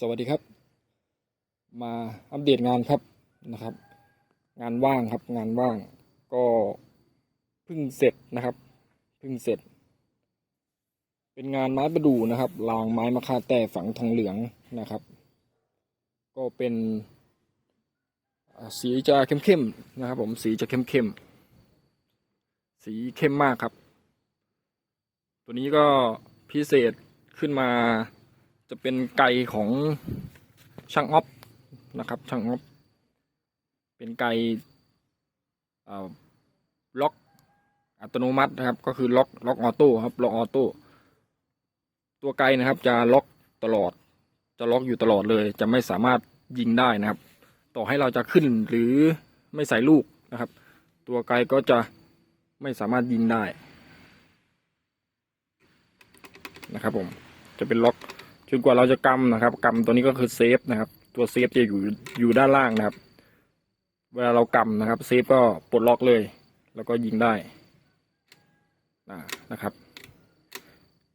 สวัสดีครับ มาอัปเดตงานครับนะครับ งานว่างครับ งานว่างก็เพิ่งเสร็จนะครับเพิ่งเสร็จ เป็นงานไม้ประดู่นะครับรางไม้มะค่าแต่ฝังทองเหลืองนะครับ ก็เป็นสีจะเข้มๆนะครับ ผมสีจะเข้มๆสีเข้มมากครับ ตัวนี้ก็พิเศษขึ้นมา จะเป็นไก่ของช่างออฟนะครับ ช่างออฟเป็นไก่ล็อกอัตโนมัตินะครับ ก็คือล็อกล็อกออโต้ครับล็อกออโต้ตัวไก่นะครับ จะล็อกตลอด จะล็อกอยู่ตลอดเลย จะไม่สามารถยิงได้นะครับ ต่อให้เราจะขึ้นหรือไม่ใส่ลูกนะครับ ตัวไก่ก็จะไม่สามารถยิงได้นะครับผมจะเป็นล็อก จนกว่าเราจะกำนะครับกำตัวนี้ก็คือเซฟนะครับ ตัวเซฟจะอยู่อยู่ด้านล่างนะครับ เวลาเรากำนะครับเซฟก็ปลดล็อกเลย แล้วก็ยิงได้นะครับ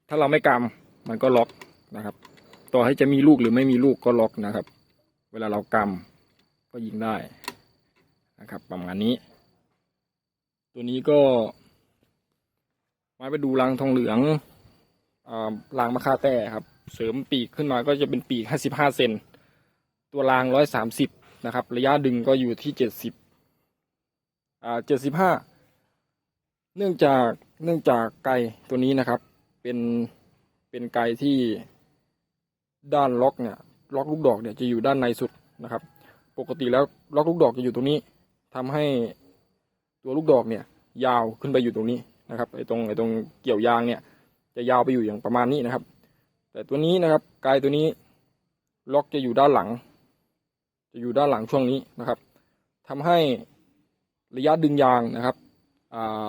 ถ้าเราไม่กำมันก็ล็อกนะครับ ต่อให้จะมีลูกหรือไม่มีลูกก็ล็อกนะครับ เวลาเรากำก็ยิงได้นะครับ ประมาณนี้ ตัวนี้ก็ไม้ไปดูรังทองเหลืองอ่ารางมะค่าแต่ครับ เสริมปีกขึ้นมาก็จะเป็นปีก 55 เซนตัวราง 130 นะครับ ระยะดึงก็อยู่ที่ 70อ่า75 เนื่องจากเนื่องจากไกตัวนี้นะครับ เป็นเป็นไกที่ด้านล็อกเนี่ยล็อกลูกดอกเนี่ยจะอยู่ด้านในสุดนะครับ ปกติแล้วล็อกลูกดอกจะอยู่ตรงนี้ทำให้ตัวลูกดอกเนี่ย ยาวขึ้นไปอยู่ตรงนี้นะครับไอ้ตรงไอ้ตรงเกี่ยวยางเนี่ย จะยาวไปอยู่อย่างประมาณนี้นะครับ แต่ตัวนี้นะครับกายตัวนี้ล็อกจะอยู่ด้านหลัง จะอยู่ด้านหลังช่วงนี้นะครับทำให้ระยะดึงยางนะครับ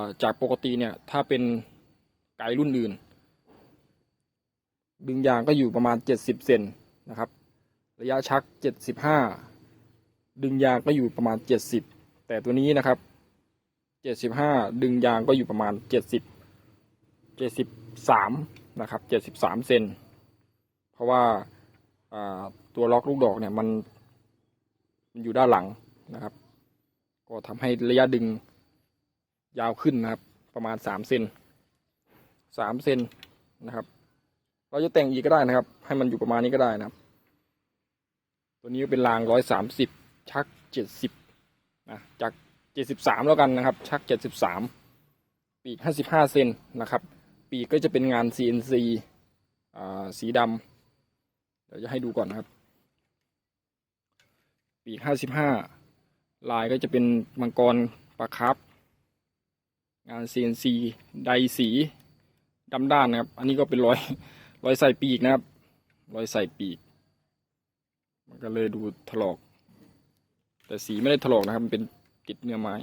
าจากปกติเนี่ยถ้าเป็นไกรุ่นอื่น ดึงยางก็อยู่ประมาณ 70เซนนะครับ ระยะชัก 75 ดึงยางก็อยู่ประมาณ 70 แต่ตัวนี้นะครับ 75 ดึงยางก็อยู่ประมาณ 70เจ็ดสิบสามนะครับเจ็ดสิบสามเซน ราะว่าตัวล็อกลูกดอกเนี่ยมันมันอยู่ด้านหลังนะครับ ก็ทำให้ระยะดึงยาวขึ้นนะครับ ประมาณสามเซนสามเซนนะครับ เราจะแต่งอีกก็ได้นะครับ ให้มันอยู่ประมาณนี้ก็ได้นะครับ ตัวนี้เป็นรางร้อยสามสิบชักเจ็ดสิบนะจากเจ็ดสิบสามแล้วกันนะครับ ชักเจ็ดสิบสามปีกห้าสิบห้าเซนนะครับ ปีกก็จะเป็นงาน CNC อ่าสีดำ เดี๋ยวจะให้ดูก่อนนะครับ ปีกห้าสิบห้าลายก็จะเป็นมังกรปลาครับ งาน CNC ใดสีดำด้านนะครับ อันนี้ก็เป็นรอยรอยใส่ปีกนะครับ รอยใส่ปีก มันก็เลยดูถลอก แต่สีไม่ได้ถลอกนะครับ มันเป็นติดเนื้อไม้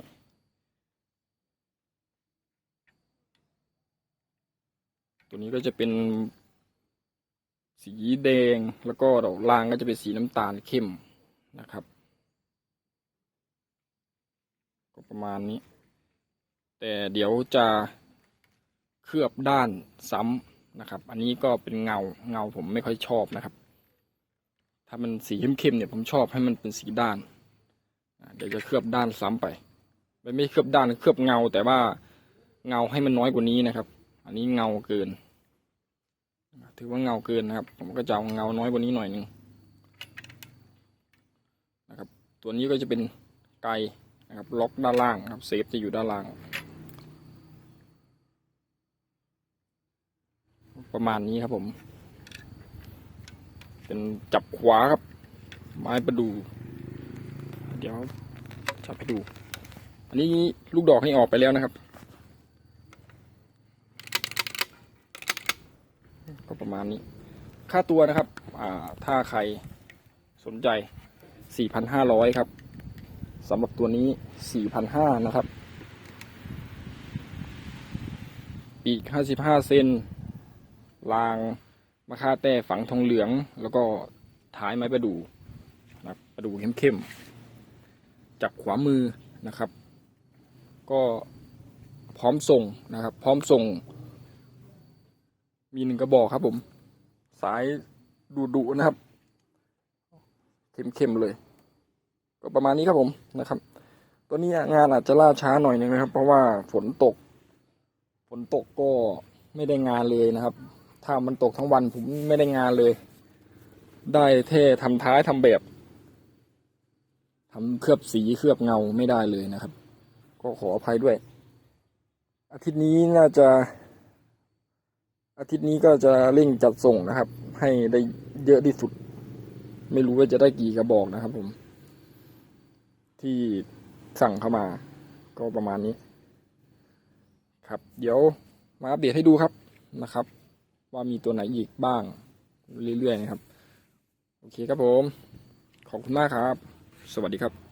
ตัวนี้ก็จะเป็น สีแดงแล้วก็ดอกลางก็จะเป็นสีน้ำตาลเข้มนะครับ ก็ประมาณนี้ แต่เดี๋ยวจะเคลือบด้านซ้ำนะครับ อันนี้ก็เป็นเงาเงาผมไม่ค่อยชอบนะครับ ถ้ามันสีเข้มๆเนี่ยผมชอบให้มันเป็นสีด้าน เดี๋ยวจะเคลือบด้านซ้ำไปไม่เคลือบด้านเคลือบเงา แต่ว่าเงาให้มันน้อยกว่านี้นะครับ อันนี้เงาเกิน ถือว่าเงาเกินนะครับ ผมก็จะเอาเงาน้อยกว่านี้หน่อยหนึ่งนะครับ ตัวนี้ก็จะเป็นไกนะครับ ล็อกด้านล่างนะครับ เซฟจะอยู่ด้านล่าง ประมาณนี้ครับผม เป็นจับขวาครับ ไม้ประดู เดี๋ยวจับไปดู อันนี้ลูกดอกนี่ออกไปแล้วนะครับ ก็ประ มาณนี้ ค่าตัวนะครับถ้าใครสนใจ 4,500 ครับสำหรับตัวนี้ 4,500 นะครับ ปีก 55 เซนรางมะค่าแต่ฝังทองเหลือง แล้วก็ท้ายไม้ประดูนะประดูเข้มๆ จับขวามือนะครับ ก็พร้อมส่งนะครับ พร้อมส่ง มีหนึ่งกระบอกครับผม สายดุดุๆนะครับ เข้มๆเลย ก็ประมาณนี้ครับผมนะครับ ตัวนี้งานอาจจะล่าช้าหน่อยนึงนะครับ เพราะว่าฝนตก ฝนตกก็ไม่ได้งานเลยนะครับ ถ้ามันตกทั้งวันผมไม่ได้งานเลย ได้แค่ทำท้ายทำแบบทำเคลือบสีเคลือบเงาไม่ได้เลยนะครับ ก็ขออภัยด้วย อาทิตย์นี้น่าจะ อาทิตย์นี้ก็จะเร่งจัดส่งนะครับ ให้ได้เยอะที่สุด ไม่รู้ว่าจะได้กี่กระบอกนะครับ ผม ที่สั่งเข้ามา ก็ประมาณนี้ ครับ เดี๋ยวมาอัปเดตให้ดูครับนะครับ ว่ามีตัวไหนอีกบ้าง เรื่อยๆนะครับ โอเคครับผม ขอบคุณมากครับ สวัสดีครับ